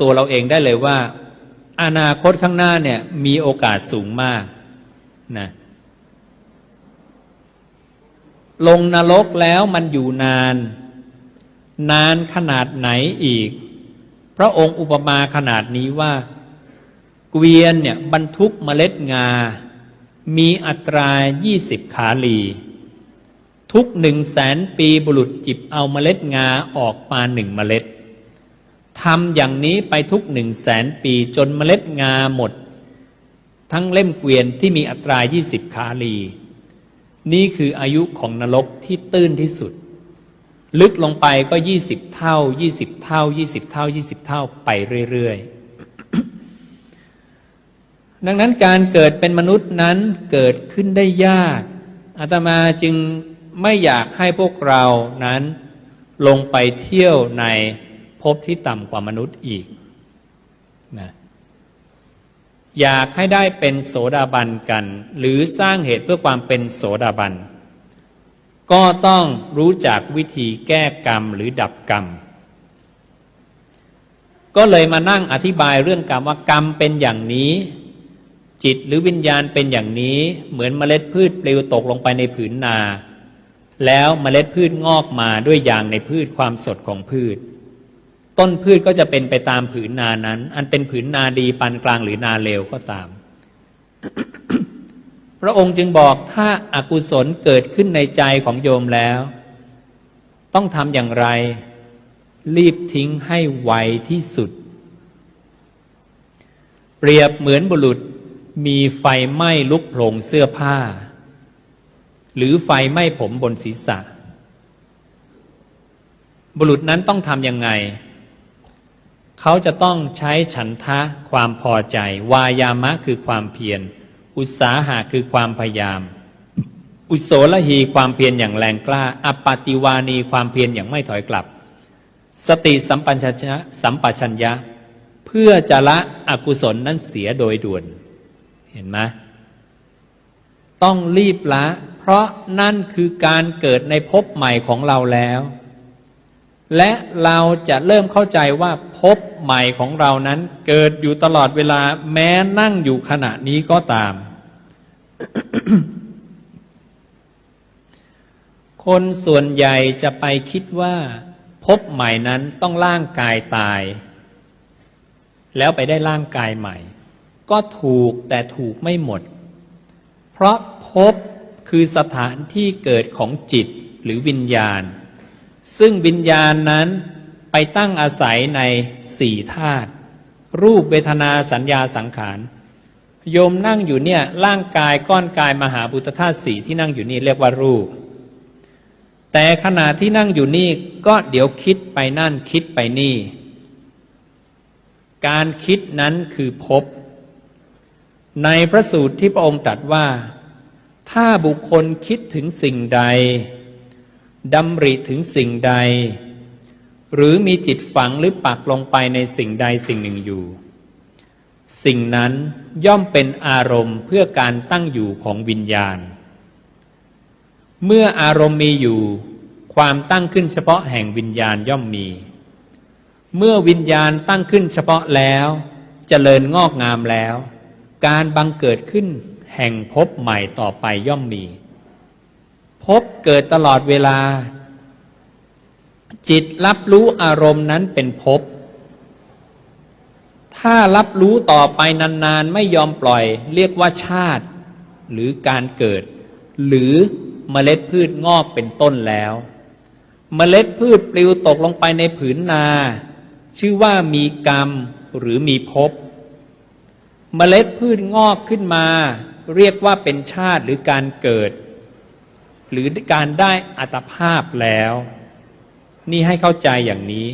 ตัวเราเองได้เลยว่า อนาคตข้างหน้าเนี่ยมีโอกาสสูงมากนะลงนรกแล้วมันอยู่นาน นานขนาดไหนอีก พระองค์อุปมาขนาดนี้ว่า เกวียนเนี่ยบรรทุกเมล็ดงา มีอัตรา20ขาลี ทุกหนึ่งแสนปีบุรุษจิบเอาเมล็ดงาออกมาหนึ่งเมล็ด ทำอย่างนี้ไปทุกหนึ่งแสนปีจนเมล็ดงาหมด ทั้งเล่มเกวียนที่มีอัตรา 20ขาลี นี่คืออายุของนรกที่ตื้นที่สุด ลึกลงไปก็ 20 เท่า 20 เท่า 20 เท่า 20 เท่าไปเรื่อย ๆ ดังนั้นการเกิดเป็นมนุษย์นั้นเกิดขึ้นได้ยากอาตมาจึงไม่อยากให้พวกเรานั้นลงไปเที่ยวใน ภพที่ต่ำกว่ามนุษย์อีกนะอยากให้ได้เป็นโสดาบันกัน หรือสร้างเหตุเพื่อความเป็นโสดาบัน ก็ต้องรู้จักวิธีแก้กรรมหรือดับกรรม ก็เลยมานั่งอธิบายเรื่องกรรมว่ากรรมเป็นอย่างนี้ จิตหรือวิญญาณเป็นอย่างนี้ เหมือนเมล็ดพืชปลิวตกลงไปในผืนนา แล้วเมล็ดพืชงอกมาด้วยยางในพืชความสดของพืช ต้นพืชก็จะเป็นไปตามผืนนานั้น อันเป็นผืนนาดีปานกลางหรือนาเลวก็ตาม พระองค์จึงบอกถ้าอากุศลเกิดขึ้นในใจของโยมแล้ว ต้องทำอย่างไร รีบทิ้งให้ไวที่สุด เปรียบเหมือนบุรุษมีไฟไหม้ลุกโผลงเสื้อผ้า หรือไฟไหม้ผมบนศีรษะ บุรุษนั้นต้องทำยังไง เขาจะต้องใช้ฉันทะความพอใจ วายามะคือความเพียร อุตสาหะคือความพยายาม อุโสลหีความเพียรอย่างแรงกล้าอปปติวานีความเพียรอย่างไม่ถอยกลับ สติสัมปัญชะสัมปชัญญะ เพื่อจะละอกุศลนั้นเสียโดยด่วน เห็นไหมต้องรีบละ เพราะนั่นคือการเกิดในภพใหม่ของเราแล้ว และเราจะเริ่มเข้าใจว่าภพใหม่ของเรานั้นเกิดอยู่ตลอดเวลาแม้นั่งอยู่ขณะนี้ก็ตาม คนส่วนใหญ่จะไปคิดว่าภพใหม่นั้นต้องร่างกายตาย แล้วไปได้ร่างกายใหม่ ก็ถูกแต่ถูกไม่หมด เพราะภพคือสถานที่เกิดของจิตหรือวิญญาณ ซึ่งวิญญาณนั้นไปตั้งอาศัยในสี่ธาตุรูปเวทนาสัญญาสังขารโยมนั่งอยู่เนี่ยร่างกายก้อนกายมหาบุตธาตุสี่ที่นั่งอยู่นี่เรียกว่ารูป แต่ขณะที่นั่งอยู่นี่ก็เดี๋ยวคิดไปนั่นคิดไปนี่ การคิดนั้นคือภพในพระสูตรที่พระองค์ตรัสว่า ถ้าบุคคลคิดถึงสิ่งใด ดำริถึงสิ่งใด หรือมีจิตฝังหรือปักลงไปในสิ่งใดสิ่งหนึ่งอยู่ สิ่งนั้นย่อมเป็นอารมณ์เพื่อการตั้งอยู่ของวิญญาณ เมื่ออารมณ์มีอยู่ ความตั้งขึ้นเฉพาะแห่งวิญญาณย่อมมี เมื่อวิญญาณตั้งขึ้นเฉพาะแล้วจเจริญงอกงามแล้ว การบังเกิดขึ้นแห่งภพใหม่ต่อไปย่อมมี ภพเกิดตลอดเวลา จิตรับรู้อารมณ์นั้นเป็นภพถ้ารับรู้ต่อไปนานๆ ไม่ยอมปล่อย เรียกว่าชาติ หรือการเกิด หรือเมล็ดพืชงอกเป็นต้นแล้ว เมล็ดพืชปลิวตกลงไปในผืนนา ชื่อว่ามีกรรมหรือมีภพเมล็ดพืชงอกขึ้นมา เรียกว่าเป็นชาติหรือการเกิด หรือการได้อัตภาพแล้ว นี่ให้เข้าใจอย่างนี้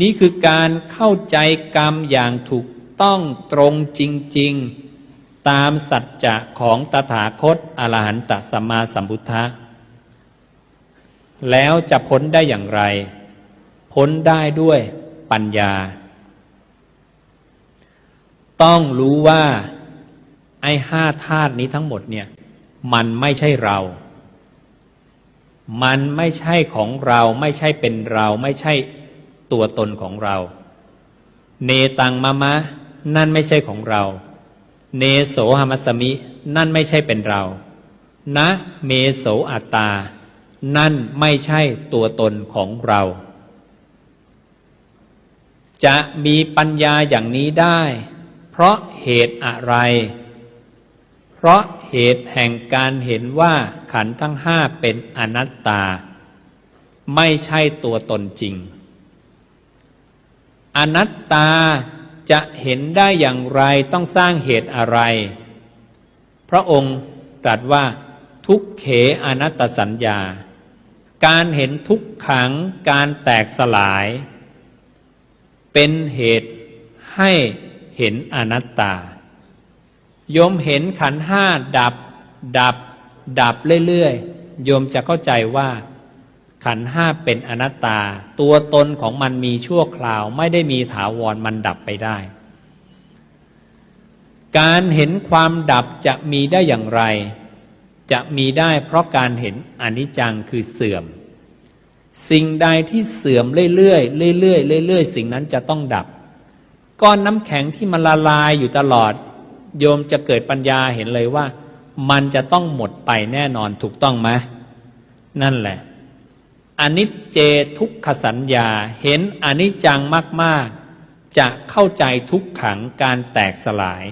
นี่คือการเข้าใจกรรมอย่างถูกต้องตรงจริง ๆ ตามสัจจะของตถาคตอรหันตสัมมาสัมพุทธะแล้วจะพ้นได้อย่างไร พ้นได้ด้วยปัญญา ต้องรู้ว่าไอ้ห้าธาตุนี้ทั้งหมดเนี่ย มันไม่ใช่เรา มันไม่ใช่ของเราไม่ใช่เป็นเราไม่ใช่ตัวตนของเรา เนตังมะมะ นั่นไม่ใช่ของเรา เนโสหมัสสมิ นั่นไม่ใช่เป็นเรา นะเมโสอัตตา นั่นไม่ใช่ตัวตนของเรา จะมีปัญญาอย่างนี้ได้ เพราะเหตุอะไร เพราะ เหตุแห่งการเห็นว่าขันธ์ทั้งห้าเป็นอนัตตา ไม่ใช่ตัวตนจริง อนัตตาจะเห็นได้อย่างไรต้องสร้างเหตุอะไร พระองค์ตรัสว่าทุกเขอนัตตสัญญา การเห็นทุกขังการแตกสลาย เป็นเหตุให้เห็นอนัตตา โยมเห็นขันห้าดับ ดับ ดับเรื่อยๆโยมจะเข้าใจว่า ขันห้าเป็นอนัตตา ตัวตนของมันมีชั่วคราวไม่ได้มีถาวรมันดับไปได้ การเห็นความดับจะมีได้อย่างไร จะมีได้เพราะการเห็นอนิจจังคือเสื่อม สิ่งใดที่เสื่อมเรื่อยๆเรื่อยๆเรื่อยๆสิ่งนั้นจะต้องดับ ก้อนน้ำแข็งที่มันละลายอยู่ตลอด โยมจะเกิดปัญญาเห็นเลยว่า มันจะต้องหมดไปแน่นอนถูกต้องไหมนั่นแหละอนิจเจทุกขสัญญาเห็นอนิจจังมาก ๆ จะเข้าใจทุกขังการแตกสลาย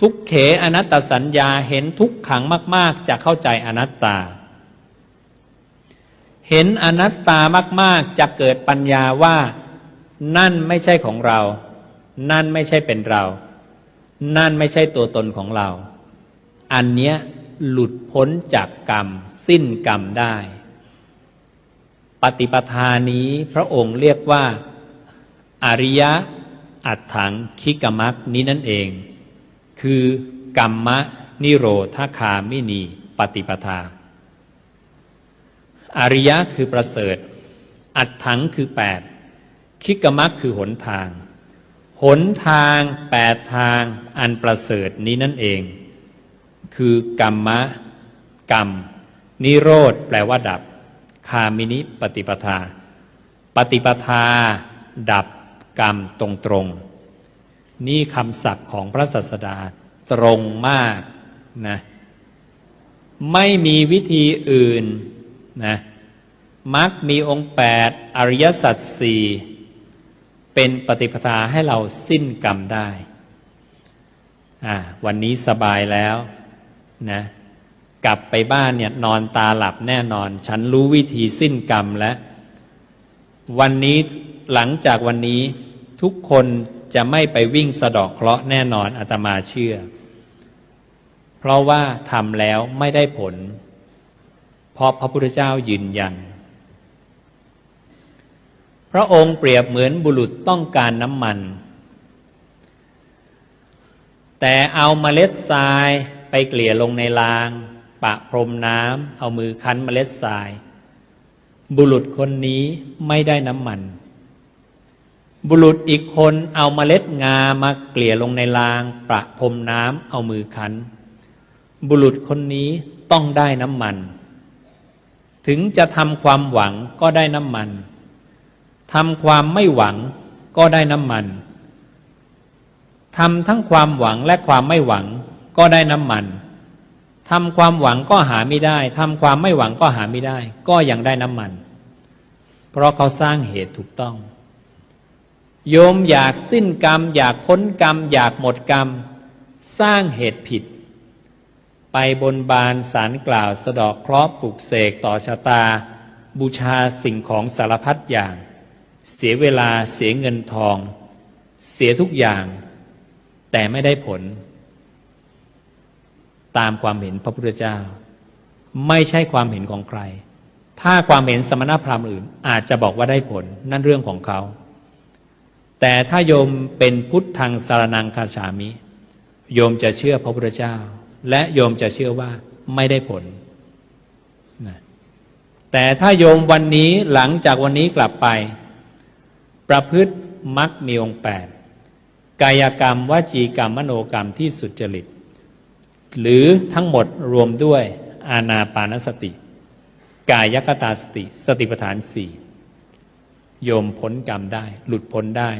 ทุกเขอนัตตสัญญาเห็นทุกขังมาก ๆ จะเข้าใจอนัตตา เห็นอนัตตามาก ๆ จะเกิดปัญญาว่า นั่นไม่ใช่ของเรา นั่นไม่ใช่เป็นเรา นั่นไม่ใช่ตัวตนของเรา อันเนี้ยหลุดพ้นจากกรรม สิ้นกรรมได้ ปฏิปทานี้พระองค์เรียกว่า อริยะอัตถังคิกมักนี้นั่นเอง คือกรรมะนิโรธาคามินี ปฏิปทา อริยะคือประเสริฐ อัตถังคือแปดคิกมักคือหนทาง หนทางแปดทางอันประเสริฐนี้นั่นเอง คือกรรมะ กรรม นิโรธแปลว่าดับ คามินิปฏิปทา ปฏิปทา ดับกรรมตรงตรงนี่คำศัพท์ของพระศาสดาตรงมากนะไม่มีวิธีอื่นนะมักมีองค์แปดอริยสัจสี่ เป็นปฏิปทาให้เราสิ้นกรรมได้อ่าวันนี้สบายแล้วนะกลับไปบ้านเนี่ยนอนตาหลับแน่นอน ฉันรู้วิธีสิ้นกรรมแล้ว วันนี้หลังจากวันนี้ทุกคนจะไม่ไปวิ่งสะดอกเคราะห์แน่นอนอาตมาเชื่อ เพราะว่าทำแล้วไม่ได้ผล เพราะพระพุทธเจ้ายืนยัน พระองค์เปรียบเหมือนบุรุษต้องการน้ำมัน แต่เอาเมล็ดทรายไปเกลี่ยลงในราง ปะพรมน้ำเอามือคั้นเมล็ดทราย บุรุษคนนี้ไม่ได้น้ำมัน บุรุษอีกคนเอาเมล็ดงามาเกลี่ยลงในราง ประพรมน้ำเอามือคั้น บุรุษคนนี้ต้องได้น้ำมัน ถึงจะทำความหวังก็ได้น้ำมัน ทำความไม่หวังก็ได้น้ำมันทำทั้งความหวังและความไม่หวังก็ได้น้ำมันทำความหวังก็หาไม่ได้ทำความไม่หวังก็หาไม่ได้ ก็ยังได้น้ำมัน เพราะเขาสร้างเหตุถูกต้อง โยมอยากสิ้นกรรม อยากพ้นกรรม อยากหมดกรรม สร้างเหตุผิด ไปบนบานสารกล่าวสะดอกเคราะห์ปลุกเสกต่อชะตา บูชาสิ่งของสารพัดอย่าง เสียเวลาเสียเงินทอง เสียทุกอย่าง แต่ไม่ได้ผล ตามความเห็นพระพุทธเจ้า ไม่ใช่ความเห็นของใคร ถ้าความเห็นสมณพราหมณ์อื่น อาจจะบอกว่าได้ผลนั่นเรื่องของเขา แต่ถ้าโยมเป็นพุทธังสารนังคาฉามิ โยมจะเชื่อพระพุทธเจ้า และโยมจะเชื่อว่าไม่ได้ผลแต่ถ้าโยมวันนี้หลังจากวันนี้กลับไป ประพฤติมักมีองค์แปดกายกรรมวจีกรรมมโนกรรมที่สุจริต หรือทั้งหมดรวมด้วยอาณาปานสติ กายกตาสติ สติปัฏฐานสี่โยมพ้นกรรมได้ หลุดพ้นได้